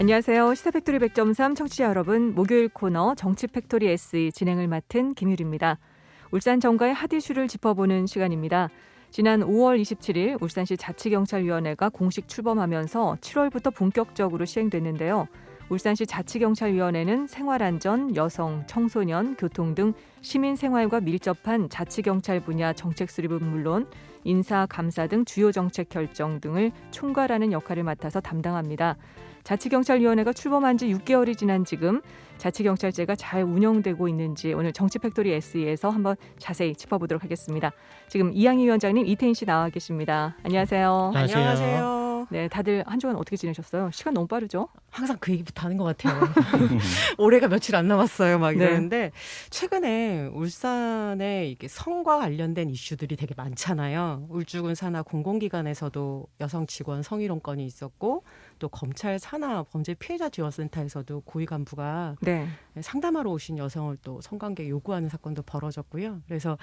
안녕하세요. 시사팩토리 100.3 청취자 여러분. 목요일 코너 정치 팩토리 SE 진행을 맡은 김유리입니다. 울산 정가의 핫 이슈를 짚어보는 시간입니다. 지난 5월 27일 울산시 자치경찰위원회가 공식 출범하면서 7월부터 본격적으로 시행됐는데요. 울산시 자치경찰위원회는 생활안전, 여성, 청소년, 교통 등 시민 생활과 밀접한 자치경찰 분야 정책 수립은 물론 인사, 감사 등 주요 정책 결정 등을 총괄하는 역할을 맡아서 담당합니다. 자치경찰위원회가 출범한 지 6개월이 지난 지금 자치경찰제가 잘 운영되고 있는지 오늘 정치팩토리 SE에서 한번 자세히 짚어보도록 하겠습니다. 지금 이양희 위원장님, 이태인 씨 나와 계십니다. 안녕하세요. 안녕하세요. 네, 다들 한 주간 어떻게 지내셨어요? 시간 너무 빠르죠? 항상 그 얘기부터 하는 것 같아요. 올해가 며칠 안 남았어요. 막 네. 이러는데 최근에 울산에 이게 성과 관련된 이슈들이 되게 많잖아요. 울주군 산하 공공기관에서도 여성 직원 성희롱 건이 있었고 또 검찰 산하 범죄 피해자 지원센터에서도 고위 간부가 네. 상담하러 오신 여성을 또 성관계 요구하는 사건도 벌어졌고요. 그래서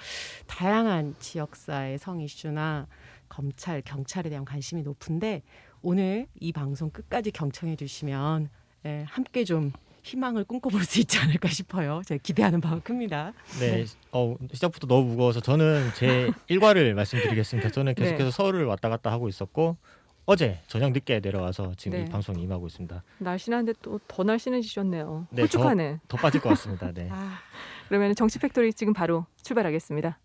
다양한 지역사의 성 이슈나 검찰, 경찰에 대한 관심이 높은데 오늘 이 방송 끝까지 경청해 주시면 예, 함께 좀 희망을 꿈꿔볼 수 있지 않을까 싶어요. 제가 기대하는 바가 큽니다. 네, 어, 시작부터 너무 무거워서 저는 제 일과를 말씀드리겠습니다. 저는 계속해서 네. 서울을 왔다 갔다 하고 있었고 어제 저녁 늦게 내려와서 지금 네. 이 방송에 임하고 있습니다. 날씬한데 또 더 날씬해지셨네요. 네, 홀쭉하네. 더 빠질 것 같습니다. 네. 아, 그러면 정치 팩토리 지금 바로 출발하겠습니다.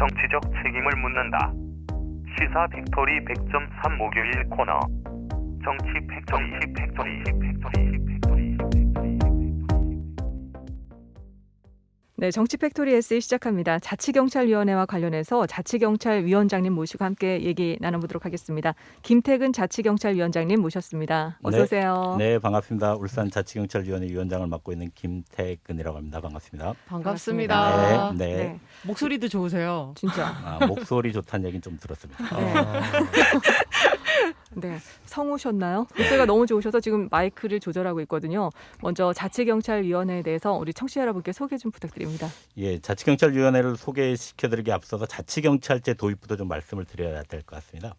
정치적 책임을 묻는다. 시사 팩토리 100.3 목요일 코너. 정치 팩토리 팩토리 팩토리 팩토리 팩토리 네, 정치 팩토리 SE 시작합니다. 자치경찰위원회와 관련해서 자치경찰위원장님 모시고 함께 얘기 나눠보도록 하겠습니다. 김태근 자치경찰위원장님 모셨습니다. 어서 네. 오세요. 네, 반갑습니다. 울산 자치경찰위원회 위원장을 맡고 있는 김태근이라고 합니다. 반갑습니다. 반갑습니다. 네, 네. 네, 목소리도 좋으세요. 진짜. 아, 목소리 좋다는 얘기는 좀 들었습니다. 네. 어, 네, 성우셨나요? 목소리가 너무 좋으셔서 지금 마이크를 조절하고 있거든요. 먼저 자치경찰위원회에 대해서 우리 청취자 여러분께 소개 좀 부탁드립니다. 예, 자치경찰위원회를 소개시켜드리기 앞서서 자치경찰제 도입부터 좀 말씀을 드려야 될 것 같습니다.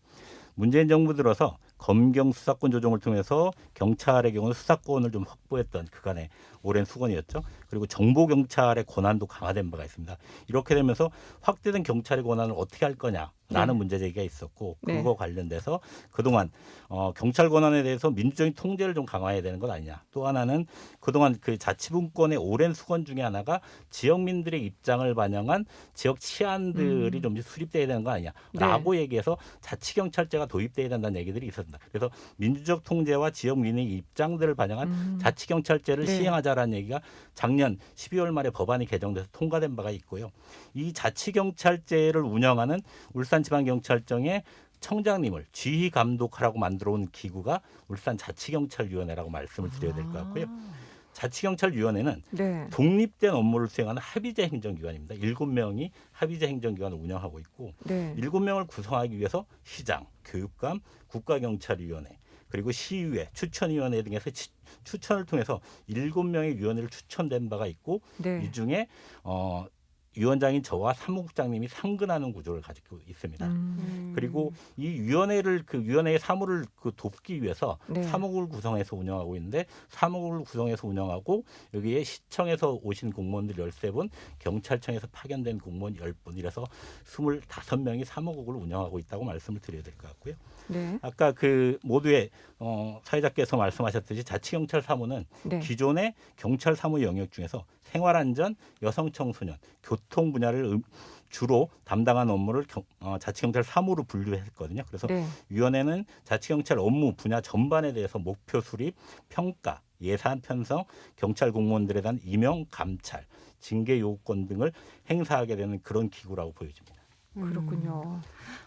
문재인 정부 들어서 검경 수사권 조정을 통해서 경찰의 경우 수사권을 좀 확보했던 그간의 오랜 수건이었죠. 그리고 정보 경찰의 권한도 강화된 바가 있습니다. 이렇게 되면서 확대된 경찰의 권한을 어떻게 할 거냐 라는 네. 문제 제기가 있었고 네. 그거 관련돼서 그동안 어, 경찰 권한에 대해서 민주적인 통제를 좀 강화해야 되는 것 아니냐. 또 하나는 그동안 그 자치분권의 오랜 수건 중에 하나가 지역민들의 입장을 반영한 지역 치안들이 음. 좀 수립돼야 되는 거 네. 아니냐라고 얘기해서 자치경찰제가 도입돼야 된다는 얘기들이 있었 습니다. 그래서 민주적 통제와 지역 민의 입장들을 반영한 음, 자치 경찰제를 네. 시행하자라는 얘기가 작년 12월 말에 법안이 개정돼서 통과된 바가 있고요. 이 자치 경찰제를 운영하는 울산지방경찰청의 청장님을 지휘 감독하라고 만들어 온 기구가 울산 자치경찰위원회라고 말씀을 드려야 될 것 같고요. 자치경찰위원회는 네. 독립된 업무를 수행하는 합의제 행정기관입니다. 일곱 명이 합의제 행정기관을 운영하고 있고 네. 일곱 명을 구성하기 위해서 시장, 교육감, 국가경찰위원회 그리고 시의회, 추천위원회 등에서 치- 추천을 통해서 일곱 명의 위원회를 추천된 바가 있고 네. 이 중에 어, 위원장인 저와 사무국장님이 상근하는 구조를 가지고 있습니다. 음, 그리고 이 위원회를 그 위원회의 사무를 그 돕기 위해서 네. 사무국을 구성해서 운영하고 있는데 사무국을 구성해서 운영하고 여기에 시청에서 오신 공무원들 13분, 경찰청에서 파견된 공무원 10분 이래서 25명이 사무국을 운영하고 있다고 말씀을 드려야 될 것 같고요. 네. 아까 그 모두의 어, 사회자께서 말씀하셨듯이 자치경찰 사무는 네. 기존의 경찰 사무 영역 중에서 생활안전, 여성 청소년, 교통 분야를 음- 주로 담당한 업무를 경- 어, 자치경찰 사무로 분류했거든요. 그래서 네. 위원회는 자치경찰 업무 분야 전반에 대해서 목표 수립, 평가, 예산 편성, 경찰 공무원들에 대한 임용, 감찰, 징계 요구권 등을 행사하게 되는 그런 기구라고 보여집니다. 그렇군요.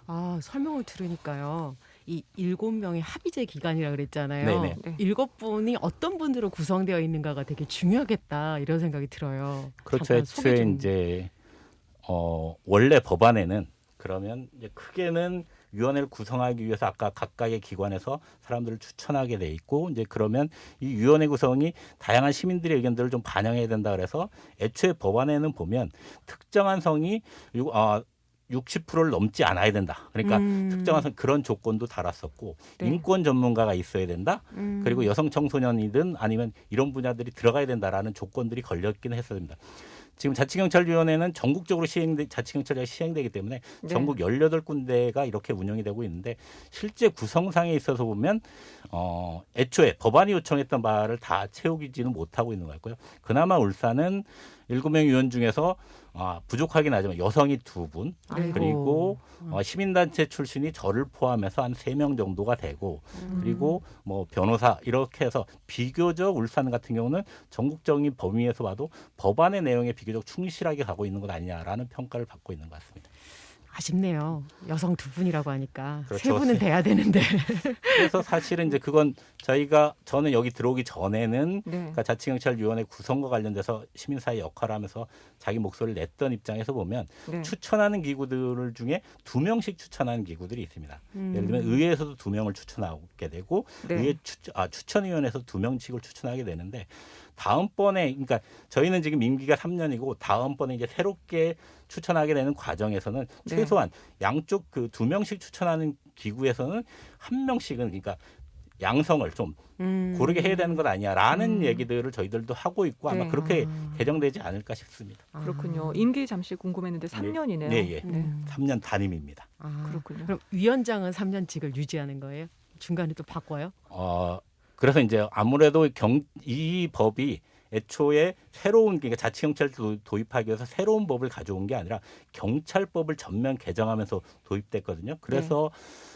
아, 설명을 들으니까요. 이 일곱 명의 합의제 기관이라 그랬잖아요. 네네. 네. 일곱 분이 어떤 분으로 구성되어 있는가가 되게 중요하겠다 이런 생각이 들어요. 그렇죠. 애초에 좀. 이제 어, 원래 법안에는 그러면 이제 크게는 위원회를 구성하기 위해서 아까 각각의 기관에서 사람들을 추천하게 돼 있고 이제 그러면 이 위원회 구성이 다양한 시민들의 의견들을 좀 반영해야 된다 그래서 애초에 법안에는 보면 특정한 성이 요- 아, 60%를 넘지 않아야 된다. 그러니까 음. 특정한 성 그런 조건도 달았었고 네. 인권 전문가가 있어야 된다. 음. 그리고 여성 청소년이든 아니면 이런 분야들이 들어가야 된다라는 조건들이 걸렸긴 했습니다. 지금 자치경찰위원회는 전국적으로 시행돼 자치경찰제가 시행되기 때문에 네. 전국 18군데가 이렇게 운영이 되고 있는데 실제 구성상에 있어서 보면 어 애초에 법안이 요청했던 바를 다 채우지는 못하고 있는 것 같고요. 그나마 울산은 7명 위원 중에서 아, 부족하긴 하지만 여성이 두 분, 아이고. 그리고 어, 시민단체 출신이 저를 포함해서 한 세 명 정도가 되고 음. 그리고 뭐 변호사 이렇게 해서 비교적 울산 같은 경우는 전국적인 범위에서 봐도 법안의 내용에 비교적 충실하게 가고 있는 것 아니냐라는 평가를 받고 있는 것 같습니다. 아쉽네요. 여성 두 분이라고 하니까 세 그렇죠. 분은 돼야 되는데. 그래서 사실은 이제 그건 저희가 저는 여기 들어오기 전에는 네. 그러니까 자치경찰위원회 구성과 관련돼서 시민사회 역할을 하면서 자기 목소리를 냈던 입장에서 보면 네. 추천하는 기구들 중에 두 명씩 추천하는 기구들이 있습니다. 음. 예를 들면 의회에서도 두 명을 추천하게 되고 네. 의회 추, 아, 추천위원회에서 두 명씩을 추천하게 되는데 다음번에 그러니까 저희는 지금 임기가 3년이고 다음번에 이제 새롭게 추천하게 되는 과정에서는 네. 최소한 양쪽 그 두 명씩 추천하는 기구에서는 한 명씩은 그러니까 양성을 좀 음. 고르게 해야 되는 것 아니야라는 음. 얘기들을 저희들도 하고 있고 아마 네. 그렇게 아. 개정되지 않을까 싶습니다. 아. 그렇군요. 임기 잠시 궁금했는데 3년이네요. 네, 예. 음. 3년 단임입니다. 아. 그렇군요. 그럼 위원장은 3년직을 유지하는 거예요? 중간에 또 바꿔요? 어, 그래서 이제 아무래도 경, 이 법이 애초에 새로운 그러니까 자치 경찰 도, 도입하기 위해서 새로운 법을 가져온 게 아니라 경찰법을 전면 개정하면서 도입됐거든요. 그래서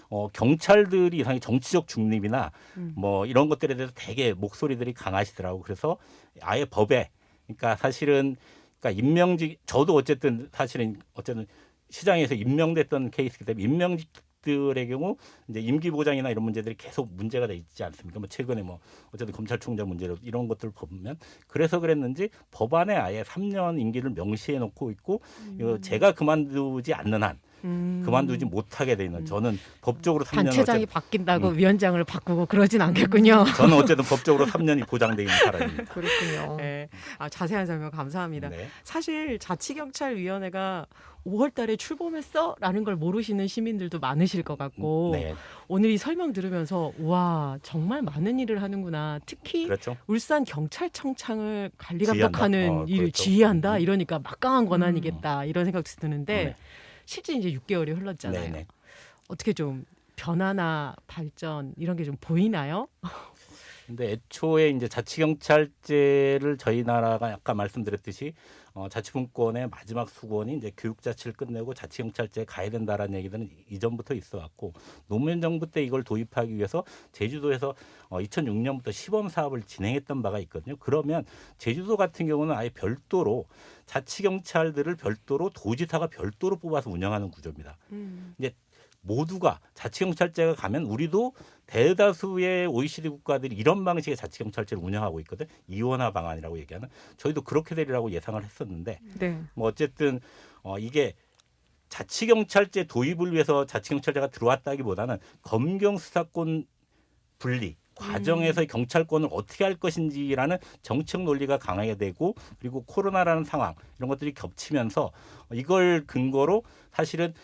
어, 경찰들이 이상히 정치적 중립이나 음. 뭐 이런 것들에 대해서 되게 목소리들이 강하시더라고. 그래서 아예 법에 그러니까 사실은 그러니까 임명직 저도 어쨌든 사실은 어쨌든 시장에서 임명됐던 케이스이기 때문에 임명직 들의 경우 이제 임기 보장이나 이런 문제들이 계속 문제가 돼 있지 않습니까? 뭐 최근에 뭐 어쨌든 검찰총장 문제로 이런 것들을 보면 그래서 그랬는지 법안에 아예 3년 임기를 명시해 놓고 있고 이거 제가 그만두지 않는 한 음. 그만두지 못하게 돼 있는 저는 법적으로 3년 단체장이 바뀐다고 음. 위원장을 바꾸고 그러진 않겠군요. 저는 어쨌든 법적으로 3년이 보장돼 있는 사람입니다. 그렇군요. 네. 아, 자세한 설명 감사합니다. 네. 사실 자치경찰위원회가 5월 달에 출범했어 라는 걸 모르시는 시민들도 많으실 것 같고 네, 오늘 이 설명 들으면서 와 정말 많은 일을 하는구나. 특히 그렇죠. 울산 경찰청장을 관리 지휘한다? 감독하는 어, 일을 그렇죠. 지휘한다. 음. 이러니까 막강한 권한이겠다 이런 생각도 드는데 네. 실제 이제 6개월이 흘렀잖아요. 네, 네. 어떻게 좀 변화나 발전 이런 게 좀 보이나요? 근데 애초에 이제 자치경찰제를 저희 나라가 아까 말씀드렸듯이 어, 자치분권의 마지막 수건이 이제 교육자치를 끝내고 자치경찰제에 가야 된다라는 얘기들은 이전부터 있어 왔고 노무현 정부 때 이걸 도입하기 위해서 제주도에서 어, 2006년부터 시범 사업을 진행했던 바가 있거든요. 그러면 제주도 같은 경우는 아예 별도로 자치경찰들을 별도로 도지사가 별도로 뽑아서 운영하는 구조입니다. 모두가 자치경찰제가 가면 우리도 대다수의 OECD 국가들이 이런 방식의 자치경찰제를 운영하고 있거든. 이원화 방안이라고 얘기하는. 저희도 그렇게 되리라고 예상을 했었는데 네. 뭐 어쨌든 어 이게 자치경찰제 도입을 위해서 자치경찰제가 들어왔다기보다는 검경 수사권 분리 과정에서 의 경찰권을 어떻게 할 것인지라는 정책 논리가 강하게 되고 그리고 코로나라는 상황 이런 것들이 겹치면서 이걸 근거로 사실은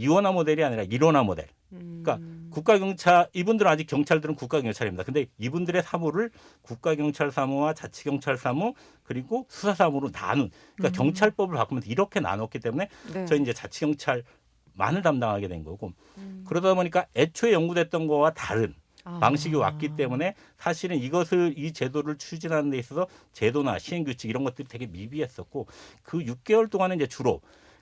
이원화 모델이 아니라 일원화 모델 그러니까 국가 경찰 이분들은 아직 경찰들은 국가 경찰입니다. 근데 이분들의 사무를 국가 경찰 사무와 자치 경찰 사무 그리고 수사 사무로 나눈 그러니까 경찰법을 바꾸면서 이렇게 나눴기 때문에 네. 저희 이제 자치 경찰만을 담당하게 된 거고 그러다 보니까 애초에 연구됐던 거와 다른 아. 방식이 왔기 때문에 사실은 이것을 이 제도를 추진하는 데 있어서 제도나 시행 규칙 이런 것들이 되게 미비했었고 그 6개월 동안은 이제 주로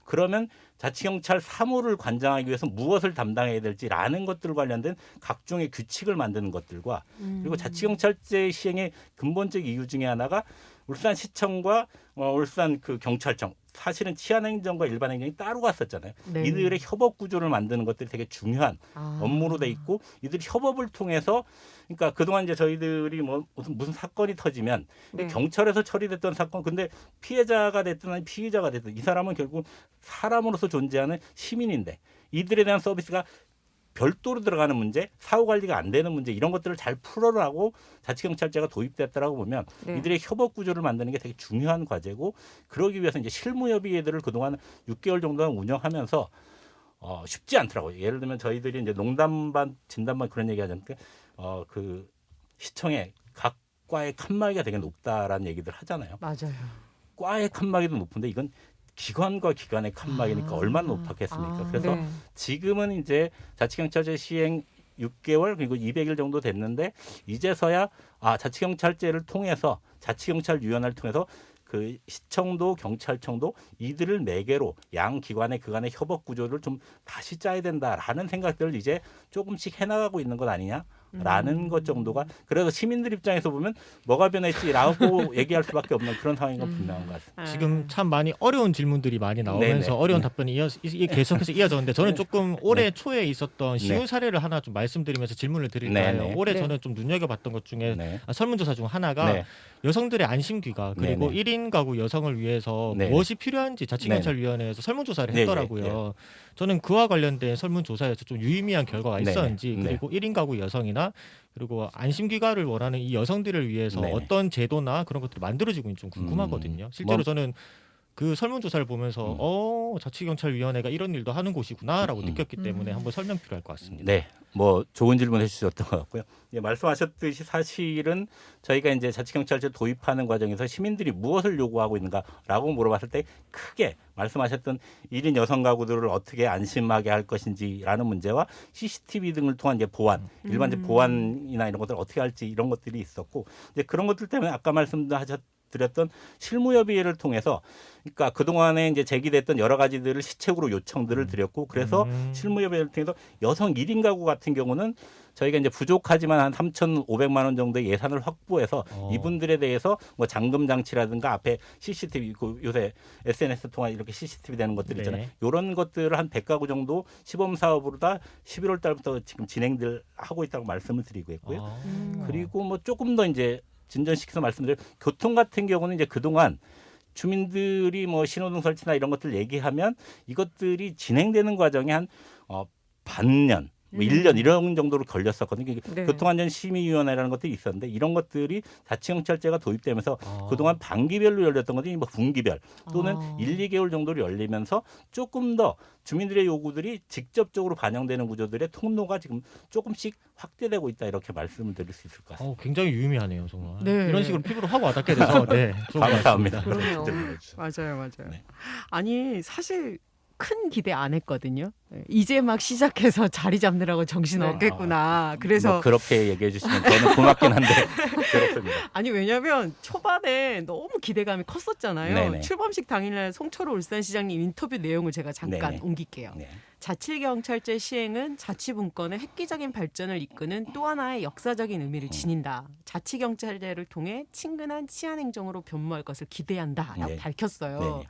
그러면 자치경찰 사무를 관장하기 위해서 무엇을 담당해야 될지라는 것들 관련된 각종의 규칙을 만드는 것들과 그리고 자치경찰제 시행의 근본적 이유 중에 하나가 울산시청과 어, 울산 그 경찰청 사실은 치안행정과 일반행정이 따로 갔었잖아요. 네. 이들의 협업 구조를 만드는 것들이 되게 중요한 아. 업무로 돼 있고 이들이 협업을 통해서 그러니까 그동안 이제 저희들이 뭐 무슨 무슨 사건이 터지면 네. 경찰에서 처리됐던 사건 근데 피해자가 됐든 아니 피의자가 됐든 이 사람은 결국 사람으로서 존재하는 시민인데 이들에 대한 서비스가 별도로 들어가는 문제, 사후 관리가 안 되는 문제 이런 것들을 잘 풀어라고 자치경찰제가 도입됐다라고 보면 네. 이들의 협업 구조를 만드는 게 되게 중요한 과제고 그러기 위해서 이제 실무협의회들을 그동안 6개월 정도는 운영하면서 어, 쉽지 않더라고요. 예를 들면 저희들이 이제 농담 반 진담 반 그런 얘기 하지 않습니까? 어, 그 시청에 각 과의 칸막이가 되게 높다라는 얘기들 하잖아요. 맞아요. 과의 칸막이도 높은데 이건 기관과 기관의 칸막이니까 아. 얼마나 높았겠습니까? 아. 그래서 네. 지금은 이제 자치경찰제 시행 6개월 그리고 200일 정도 됐는데 이제서야 아 자치경찰제를 통해서 자치경찰 위원회를 통해서 그 시청도 경찰청도 이들을 매개로 양 기관의 그간의 협업 구조를 좀 다시 짜야 된다라는 생각들을 이제 조금씩 해나가고 있는 것 아니냐 라는 음. 것 정도가 그래서 시민들 입장에서 보면 뭐가 변했지라고 얘기할 수밖에 없는 그런 상황인 건 음. 분명한 것 같습니다. 지금 참 많이 어려운 질문들이 많이 나오면서 네네. 어려운 네. 답변이 이어, 이- 계속해서 이어졌는데 저는 조금 올해 네. 초에 있었던 시효 네. 사례를 하나 좀 말씀드리면서 질문을 드릴까요? 네네. 올해 네. 저는 좀 눈여겨봤던 것 중에 네. 아, 설문조사 중 하나가 네. 여성들의 안심 귀가 그리고 네네. 1인 가구 여성을 위해서 네네. 무엇이 필요한지 자치경찰위원회에서 설문조사를. 했더라고요. 저는 그와 관련된 설문조사에서 좀 유의미한 결과가. 있었는지 네. 그리고 1인 가구 여성이나 그리고 안심 귀가를 원하는 이 여성들을 위해서 네네. 어떤 제도나 그런 것들이 만들어지고 있는지 좀 궁금하거든요. 실제로 뭐- 저는 그 설문조사를 보면서 음. 어 자치경찰위원회가 이런 일도 하는 곳이구나라고 음. 느꼈기 때문에 음. 한번 설명 필요할 것 같습니다. 네, 뭐 좋은 질문 해주셨던 것 같고요. 예, 말씀하셨듯이 사실은 저희가 이제 자치경찰제 도입하는 과정에서 시민들이 무엇을 요구하고 있는가라고 물어봤을 때 크게 말씀하셨던 1인 여성 가구들을 어떻게 안심하게 할 것인지라는 문제와 CCTV 등을 통한 이제 보안, 일반적 음. 보안이나 이런 것들 을 어떻게 할지 이런 것들이 있었고 이제 그런 것들 때문에 아까 말씀하셨 드렸던 실무협의회를 통해서 그러니까 그동안에 이제 제기됐던 여러 가지들을 시책으로 요청들을 드렸고 그래서 음. 실무협의회를 통해서 여성 1인 가구 같은 경우는 저희가 이제 부족하지만 한 3,500만 원 정도의 예산을 확보해서 어. 이분들에 대해서 뭐 잠금 장치라든가 앞에 CCTV 그 요새 SNS 통한 이렇게 CCTV 되는 것들 있잖아요. 네. 이런 것들을 한 100가구 정도 시범 사업으로 다 11월 달부터 지금 진행들 하고 있다고 말씀을 드리고 있고요. 아. 음. 그리고 뭐 조금 더 이제 진전시켜서 말씀드려 교통 같은 경우는 이제 그동안 주민들이 뭐 신호등 설치나 이런 것들 얘기하면 이것들이 진행되는 과정이 한 어, 반년, 뭐 음. 1년 이런 정도로 걸렸었거든요. 네. 교통안전 심의위원회라는 것도 있었는데 이런 것들이 자치 경찰제가 도입되면서 아. 그동안 반기별로 열렸던 것들이 뭐 분기별 또는 아. 1, 2개월 정도로 열리면서 조금 더 주민들의 요구들이 직접적으로 반영되는 구조들의 통로가 지금 조금씩 확대되고 있다 이렇게 말씀을 드릴 수 있을 것 같습니다. 어, 굉장히 유의미하네요, 정말. 네. 이런 식으로 피부로 확 와닿게 돼서 네, 감사합니다. 그러네요. 맞아요, 맞아요. 네. 아니 사실 큰 기대 안 했거든요. 네, 이제 막 시작해서 자리 잡느라고 정신 네. 없겠구나. 그래서 뭐 그렇게 얘기해 주시면 저는 고맙긴 한데 그렇습니다. 아니 왜냐면 초반에 너무 기대감이 컸었잖아요. 네네. 출범식 당일날 송철호 울산시장님 인터뷰 내용을 제가 잠깐 네네. 옮길게요. 네. 자치경찰제 시행은 자치분권의 획기적인 발전을 이끄는 또 하나의 역사적인 의미를 지닌다. 자치경찰제를 통해 친근한 치안 행정으로 변모할 것을 기대한다 라고 네. 밝혔어요. 네네.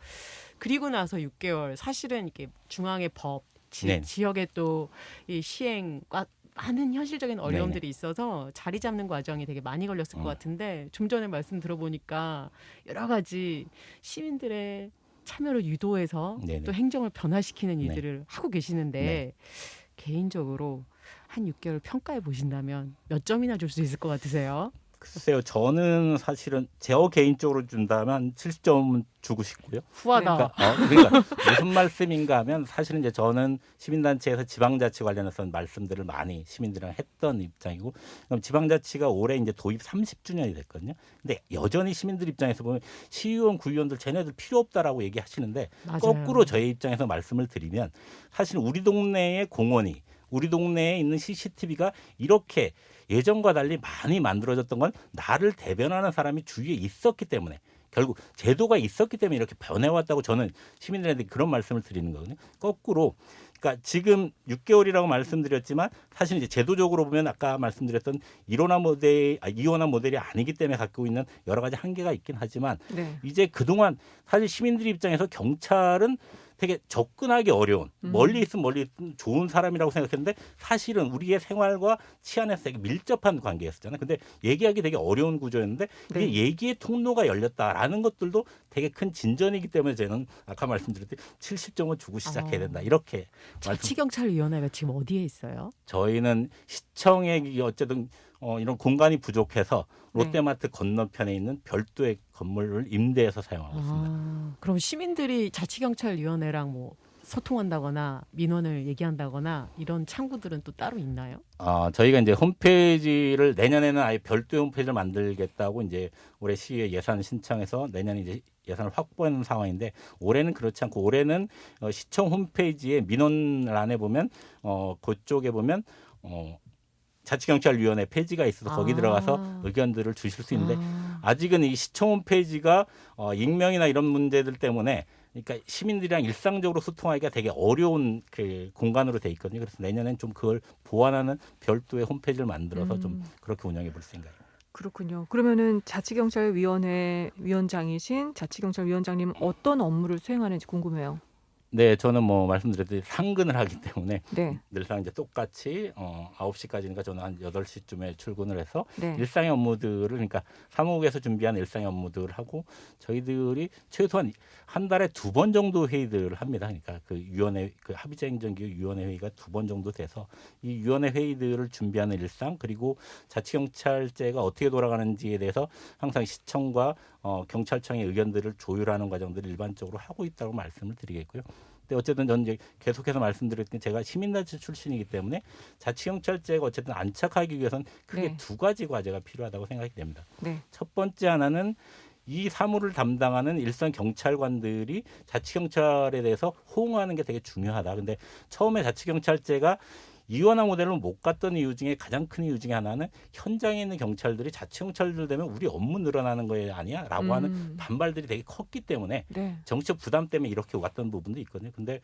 그리고 나서 6개월 사실은 이게 중앙의 법 지, 네. 지역의 또 이 시행과 많은 현실적인 어려움들이 있어서 자리 잡는 과정이 되게 많이 걸렸을 음. 것 같은데 좀 전에 말씀 들어보니까 여러 가지 시민들의 참여를 유도해서 네네. 또 행정을 변화시키는 네. 일들을 하고 계시는데 네. 개인적으로 한 6개월 평가해 보신다면 몇 점이나 줄 수 있을 것 같으세요? 글쎄요, 저는 사실은 저 개인적으로 준다면 70점은 주고 싶고요. 후하다. 그러니까, 어, 그러니까 무슨 말씀인가 하면 사실은 이제 저는 시민단체에서 지방자치 관련해서 말씀들을 많이 시민들이랑 했던 입장이고 그럼 지방자치가 올해 이제 도입 30주년이 됐거든요. 근데 여전히 시민들 입장에서 보면 시의원, 구의원들 쟤네들 필요 없다라고 얘기하시는데 맞아요. 거꾸로 저의 입장에서 말씀을 드리면 사실 우리 동네의 공원이 우리 동네에 있는 CCTV가 이렇게 예전과 달리 많이 만들어졌던 건 나를 대변하는 사람이 주위에 있었기 때문에 결국 제도가 있었기 때문에 이렇게 변해왔다고 저는 시민들한테 그런 말씀을 드리는 거거든요. 거꾸로 그러니까 지금 6개월이라고 말씀드렸지만 사실 이제 제도적으로 보면 아까 말씀드렸던 일원화 모델, 아, 이원화 모델이 아니기 때문에 갖고 있는 여러 가지 한계가 있긴 하지만 네. 이제 그동안 사실 시민들 입장에서 경찰은 되게 접근하기 어려운 음. 멀리 있으면 멀리 있으면 좋은 사람이라고 생각했는데 사실은 우리의 생활과 치안에서 되게 밀접한 관계였었잖아요. 근데 얘기하기 되게 어려운 구조였는데 이게 네. 얘기의 통로가 열렸다라는 것들도 되게 큰 진전이기 때문에 저는 아까 말씀드렸듯이 70점을 주고 시작해야 어. 된다. 이렇게 자치경찰위원회가 지금 어디에 있어요? 저희는 시청에 어쨌든 어, 이런 공간이 부족해서 네. 롯데마트 건너편에 있는 별도의 건물을 임대해서 사용하고 있습니다. 아, 그럼 시민들이 자치경찰위원회랑 뭐 소통한다거나 민원을 얘기한다거나 이런 창구들은 또 따로 있나요? 아, 저희가 이제 홈페이지를 내년에는 아예 별도의 홈페이지를 만들겠다고 이제 올해 시에 예산 신청해서 내년에 이제 예산을 확보하는 상황인데 올해는 그렇지 않고 올해는 어, 시청 홈페이지에 민원란에 보면 어, 그쪽에 보면 어, 자치경찰위원회 페이지가 있어서 거기 아. 들어가서 의견들을 주실 수 있는데 아, 아직은 이 시청 홈페이지가 어, 익명이나 이런 문제들 때문에 그러니까 시민들이랑 일상적으로 소통하기가 되게 어려운 그 공간으로 돼 있거든요. 그래서 내년엔 좀 그걸 보완하는 별도의 홈페이지를 만들어서 음. 좀 그렇게 운영해 볼 생각입니다. 그렇군요. 그러면은 자치경찰위원회 위원장이신 자치경찰위원장님 어떤 업무를 수행하는지 궁금해요. 네, 저는 뭐 말씀드렸듯이 상근을 하기 때문에 네, 늘상 이제 똑같이 어 9시까지니까 저는 한 8시쯤에 출근을 해서 네, 일상의 업무들을 그러니까 사무국에서 준비한 일상의 업무들을 하고 저희들이 최소한 한 달에 두 번 정도 회의들을 합니다. 그러니까 그 위원회 그 합의제 행정기획 위원회 회의가 두 번 정도 돼서 이 위원회 회의들을 준비하는 일상 그리고 자치 경찰제가 어떻게 돌아가는지에 대해서 항상 시청과 어, 경찰청의 의견들을 조율하는 과정들을 일반적으로 하고 있다고 말씀을 드리겠고요. 근데 어쨌든 저는 이제 계속해서 말씀드렸던 제가 시민단체 출신이기 때문에 자치경찰제가 어쨌든 안착하기 위해서는 크게 네. 두 가지 과제가 필요하다고 생각이 됩니다. 네, 첫 번째 하나는 이 사무를 담당하는 일선 경찰관들이 자치경찰에 대해서 호응하는 게 되게 중요하다. 근데 처음에 자치경찰제가 이원화 모델로 못 갔던 이유 중에 가장 큰 이유 중에 하나는 현장에 있는 경찰들이 자치 경찰들 되면 우리 업무 늘어나는 거에 아니야라고 하는 음, 반발들이 되게 컸기 때문에 네, 정치적 부담 때문에 이렇게 왔던 부분도 있거든요. 근데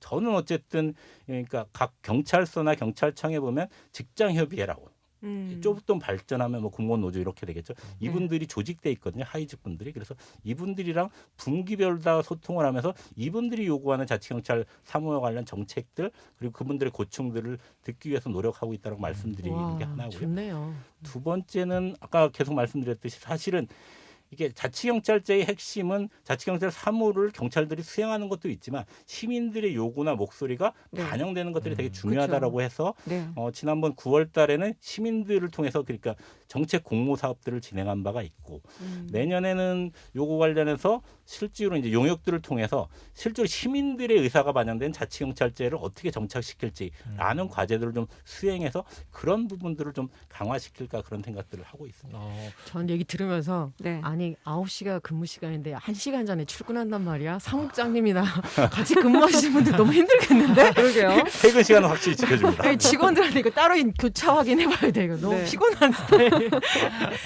저는 어쨌든 그러니까 각 경찰서나 경찰청에 보면 직장 협의회라고 음. 조금 발전하면 뭐 공무원 노조 이렇게 되겠죠. 이분들이 조직돼 있거든요. 하위직 분들이. 그래서 이분들이랑 분기별로 다 소통을 하면서 이분들이 요구하는 자치경찰 사무와 관련 정책들 그리고 그분들의 고충들을 듣기 위해서 노력하고 있다고 말씀드리는 와, 게 하나고요. 좋네요. 두 번째는 아까 계속 말씀드렸듯이 사실은 이게 자치경찰제의 핵심은 자치경찰 사무를 경찰들이 수행하는 것도 있지만 시민들의 요구나 목소리가 네. 반영되는 것들이 되게 음. 중요하다라고 해서 네, 어, 지난번 9월 달에는 시민들을 통해서 그러니까 정책 공모 사업들을 진행한 바가 있고 음. 내년에는 요거 관련해서 실제로 이제 용역들을 통해서 실제로 시민들의 의사가 반영된 자치경찰제를 어떻게 정착시킬지라는 음. 과제들을 좀 수행해서 그런 부분들을 좀 강화시킬까 그런 생각들을 하고 있습니다. 어, 전 얘기 들으면서 네. 아니 9시가 근무 시간인데 1시간 전에 출근한단 말이야. 사무국장님이나 같이 근무하시는 분들 너무 힘들겠는데? 그러게요. 퇴근 시간은 확실히 지켜줍니다. 직원들한테 이거 따로 교차 확인해봐야 돼. 이거 너무 네. 피곤한 스타일.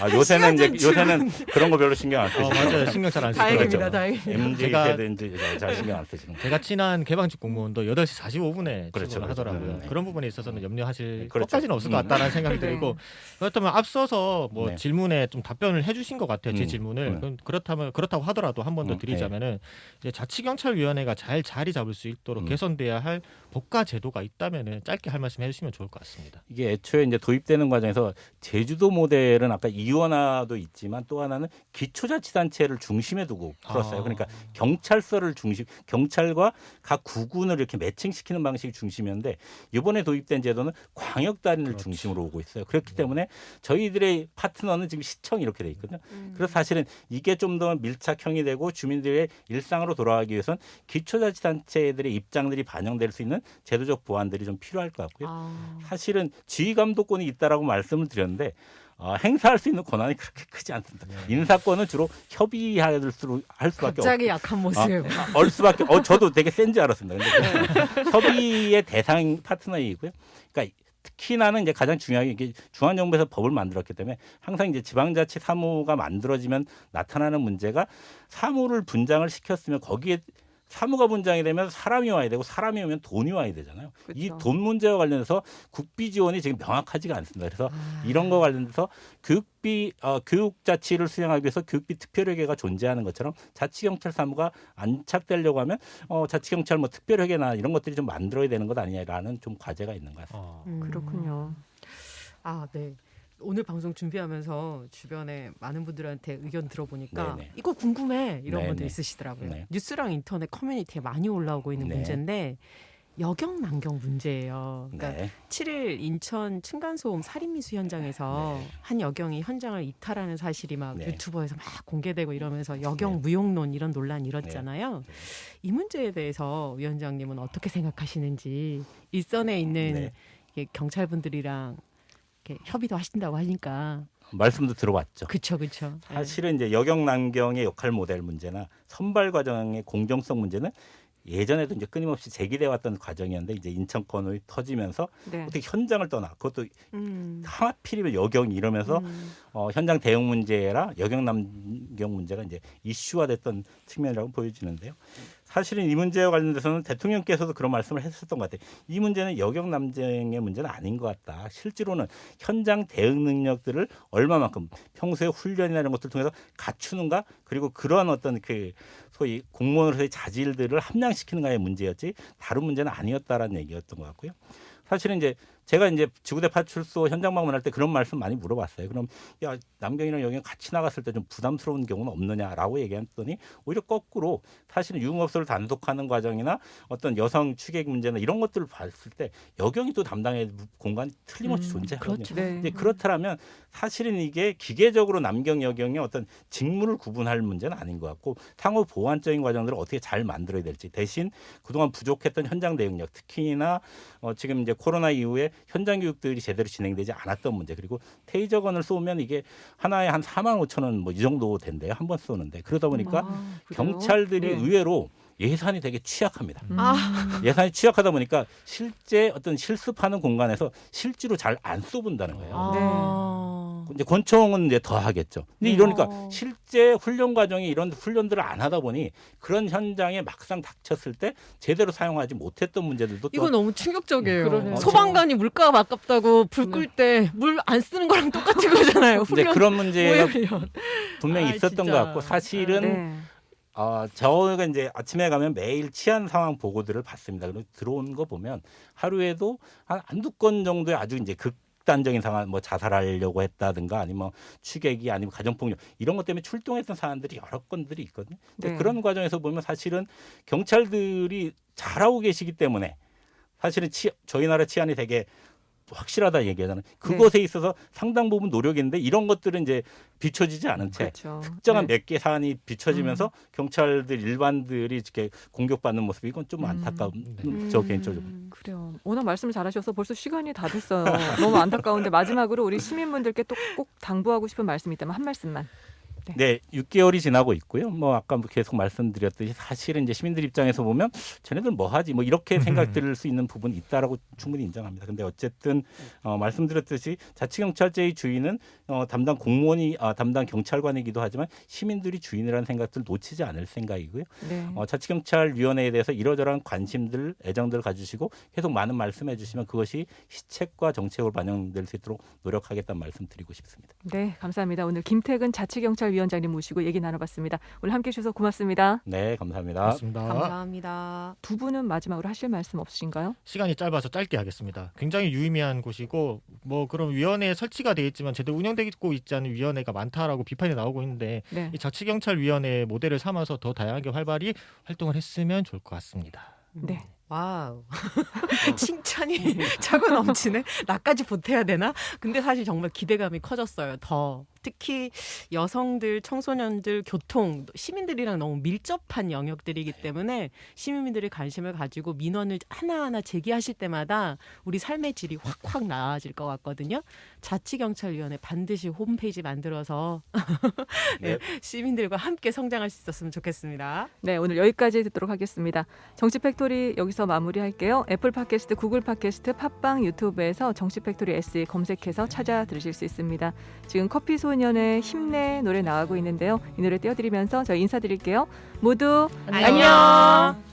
아, 요새는 이제 요새는 그런 거 별로 신경 안 어, 쓰시죠. 맞아요. 신경 잘 안 쓰더라고요. 다행입니다. 다행입니다. MZ 제가- 세대인지 잘 신경 안 쓰시는 거. 제가 친한 개방직 공무원도 8시 45분에 그렇죠, 출근을 그렇죠. 하더라고요. 네. 그런 부분에 있어서는 염려하실 그렇죠. 것까지는 없을 것 음. 같다는 생각이 네. 들고 그렇다면 앞서서 뭐 네. 질문에 좀 답변을 해주신 것 같아요. 제 음. 질문을 네. 그럼 그렇다면 그렇다고 하더라도 한 번더 음, 드리자면은 이제 자치경찰위원회가 잘 자리 잡을 수 있도록 음. 개선돼야 할 법과 제도가 있다면은 짧게 할 말씀 해주시면 좋을 것 같습니다. 이게 애초에 이제 도입되는 과정에서 제주도 모델은 아까 이원화도 있지만 또 하나는 기초자치단체를 중심에 두고 풀었어요. 아. 그러니까 경찰서를 중심, 경찰과 각 구군을 이렇게 매칭시키는 방식이 중심이었는데 이번에 도입된 제도는 광역단위를 그렇지. 중심으로 오고 있어요. 그렇기 때문에 저희들의 파트너는 지금 시청이 이렇게 돼 있거든요. 그래서 사실 은 이게 좀 더 밀착형이 되고 주민들의 일상으로 돌아가기 위해선 기초자치단체들의 입장들이 반영될 수 있는 제도적 보완들이 좀 필요할 것 같고요. 아, 사실은 지휘 감독권이 있다라고 말씀을 드렸는데 어, 행사할 수 있는 권한이 그렇게 크지 않습니다. 인사권은 주로 협의할 수, 할 수밖에 없고 갑자기 약한 모습. 아, 얼 수밖에. 어 저도 되게 센 줄 알았습니다. 근데 협의의 대상 파트너이고요. 그러니까 특히나는 이제 가장 중요한 게 이게 중앙 정부에서 법을 만들었기 때문에 항상 이제 지방자치 사무가 만들어지면 나타나는 문제가 사무를 분장을 시켰으면 거기에 사무가 분장이 되면 사람이 와야 되고 사람이 오면 돈이 와야 되잖아요. 이 그렇죠. 돈 문제와 관련해서 국비 지원이 지금 명확하지가 않습니다. 그래서 아. 이런 거 관련해서 교육비 어, 교육 자치를 수행하기 위해서 교육비 특별회계가 존재하는 것처럼 자치경찰 사무가 안착되려고 하면 어, 자치경찰 뭐 특별회계나 이런 것들이 좀 만들어야 되는 것 아니냐라는 좀 과제가 있는 것 같습니다. 어. 음. 그렇군요. 아, 네. 오늘 방송 준비하면서 주변에 많은 분들한테 의견 들어보니까 네네. 이거 궁금해 이런 네네. 분들 있으시더라고요. 네. 뉴스랑 인터넷 커뮤니티에 많이 올라오고 있는 네. 문제인데 여경 난경 문제예요. 그러니까 네. 7일 인천 층간소음 살인미수 현장에서 네. 한 여경이 현장을 이탈하는 사실이 막 네. 유튜버에서 막 공개되고 이러면서 여경 네. 무용론 이런 논란이 일었잖아요. 네. 이 문제에 대해서 위원장님은 어떻게 생각하시는지 일선에 있는 네. 경찰분들이랑 이렇게 협의도 하신다고 하니까 말씀도 들어봤죠. 그쵸 그쵸. 네. 사실은 이제 여경남경의 역할 모델 문제나 선발 과정의 공정성 문제는 예전에도 이제 끊임없이 제기돼 왔던 과정이었는데 이제 인천건이 터지면서 네. 어떻게 현장을 떠나 그것도 음. 하필이면 여경이 이러면서 음. 어, 현장 대응 문제라 여경 남경 문제가 이제 이슈화됐던 측면이라고 보여지는데요. 사실은 이 문제와 관련돼서는 대통령께서도 그런 말씀을 했었던 것 같아요. 이 문제는 여경 남쟁의 문제는 아닌 것 같다. 실제로는 현장 대응 능력들을 얼마만큼 평소에 훈련이나 이런 것들 을 통해서 갖추는가 그리고 그러한 어떤 그 소위 공무원으로서의 자질들을 함량시키는가의 문제였지 다른 문제는 아니었다라는 얘기였던 것 같고요. 사실은 이제 제가 이제 지구대 파출소 현장 방문할 때 그런 말씀 많이 물어봤어요. 그럼 야 남경이랑 여경 같이 나갔을 때 좀 부담스러운 경우는 없느냐라고 얘기했더니 오히려 거꾸로 사실은 유흥업소를 단속하는 과정이나 어떤 여성 취객 문제나 이런 것들을 봤을 때 여경이 또 담당의 공간이 틀림없이 음, 존재하거든요. 그렇죠. 네. 그렇다면 사실은 이게 기계적으로 남경 여경의 어떤 직무를 구분할 문제는 아닌 것 같고 상호 보완적인 과정들을 어떻게 잘 만들어야 될지 대신 그동안 부족했던 현장 대응력 특히나 어, 지금 이제 코로나 이후에 현장 교육들이 제대로 진행되지 않았던 문제 그리고 테이저건을 쏘면 이게 하나에 한 4만 5천 원 뭐 이 정도 된대요 한 번 쏘는데 그러다 보니까 아? 경찰들이 네. 의외로 예산이 되게 취약합니다. 음. 아. 예산이 취약하다 보니까 실제 어떤 실습하는 공간에서 실제로 잘 안 쏘본다는 거예요. 아. 이제 권총은 이제 더 하겠죠. 근데 네. 이러니까 어. 실제 훈련 과정이 이런 훈련들을 안 하다 보니 그런 현장에 막상 닥쳤을 때 제대로 사용하지 못했던 문제들도 또 이거 너무 충격적이에요. 그러네요. 소방관이 물가가 아깝다고 불 끌 때 물 안 쓰는 거랑 똑같은 거잖아요. 이제 훈련 그런 문제가. 분명히 아, 있었던 진짜. 것 같고 사실은 네. 어, 저가 이제 아침에 가면 매일 치안 상황 보고들을 받습니다. 그리고 들어오는 거 보면 하루에도 한 한두 건 정도의 아주 이제 극 단적인 상황, 뭐 자살하려고 했다든가 아니면 뭐 취객이 아니면 가정폭력 이런 것 때문에 출동했던 사안들이 여러 건들이 있거든요. 근데 네. 그런 과정에서 보면 사실은 경찰들이 잘하고 계시기 때문에 사실은 치, 저희 나라 치안이 되게 확실하다 얘기하잖아요. 그것에 있어서 상당 부분 노력인데 이런 것들은 이제 비춰지지 않은 채 그렇죠. 특정한 네. 몇개 사안이 비춰지면서 경찰들 일반들이 이렇게 공격받는 모습 이건 좀 음. 안타까운 음. 저 개인적으로 그래요. 워낙 말씀을 잘하셔서 벌써 시간이 다 됐어요. 너무 안타까운데 마지막으로 우리 시민분들께 또 꼭 당부하고 싶은 말씀이 있다면 한 말씀만. 네, 6개월이 지나고 있고요. 뭐 아까 뭐 계속 말씀드렸듯이 사실은 이제 시민들 입장에서 보면 쟤네들 뭐 하지? 뭐 이렇게 생각 들을 수 있는 부분이 있다라고 충분히 인정합니다. 근데 어쨌든 어, 말씀드렸듯이 자치경찰제의 주인은 어, 담당 공무원이 아, 담당 경찰관이기도 하지만 시민들이 주인이라는 생각들을 놓치지 않을 생각이고요. 네. 어, 자치경찰위원회에 대해서 이러저러한 관심들, 애정들 을 가지시고 계속 많은 말씀해 주시면 그것이 시책과 정책으로 반영될 수 있도록 노력하겠다는 말씀 드리고 싶습니다. 네, 감사합니다. 오늘 김태근 자치경찰 위원장님 모시고 얘기 나눠봤습니다. 오늘 함께 해 주셔서 고맙습니다. 네, 감사합니다. 맞습니다. 감사합니다. 두 분은 마지막으로 하실 말씀 없으신가요? 시간이 짧아서 짧게 하겠습니다. 굉장히 유의미한 곳이고 뭐 그런 위원회 설치가 돼 있지만 제대로 운영되고 있지 않은 위원회가 많다라고 비판이 나오고 있는데 네. 이 자치경찰위원회 모델을 삼아서 더 다양하게 활발히 활동을 했으면 좋을 것 같습니다. 네. 와우. 칭찬이 차고 넘치네. 나까지 보태야 되나? 근데 사실 정말 기대감이 커졌어요. 더. 특히 여성들, 청소년들, 교통, 시민들이랑 너무 밀접한 영역들이기 때문에 시민들이 관심을 가지고 민원을 하나하나 제기하실 때마다 우리 삶의 질이 확확 나아질 것 같거든요. 자치경찰위원회 반드시 홈페이지 만들어서 네. 시민들과 함께 성장할 수 있었으면 좋겠습니다. 네, 오늘 여기까지 듣도록 하겠습니다. 정치 팩토리 여기서 마무리할게요. 애플 팟캐스트, 구글 팟캐스트, 팟빵, 유튜브에서 정치 팩토리 S 검색해서 찾아 들으실 수 있습니다. 지금 커피 신 소년의 힘내 노래 나가고 있는데요. 이 노래 띄워드리면서 저희 인사드릴게요. 모두 안녕.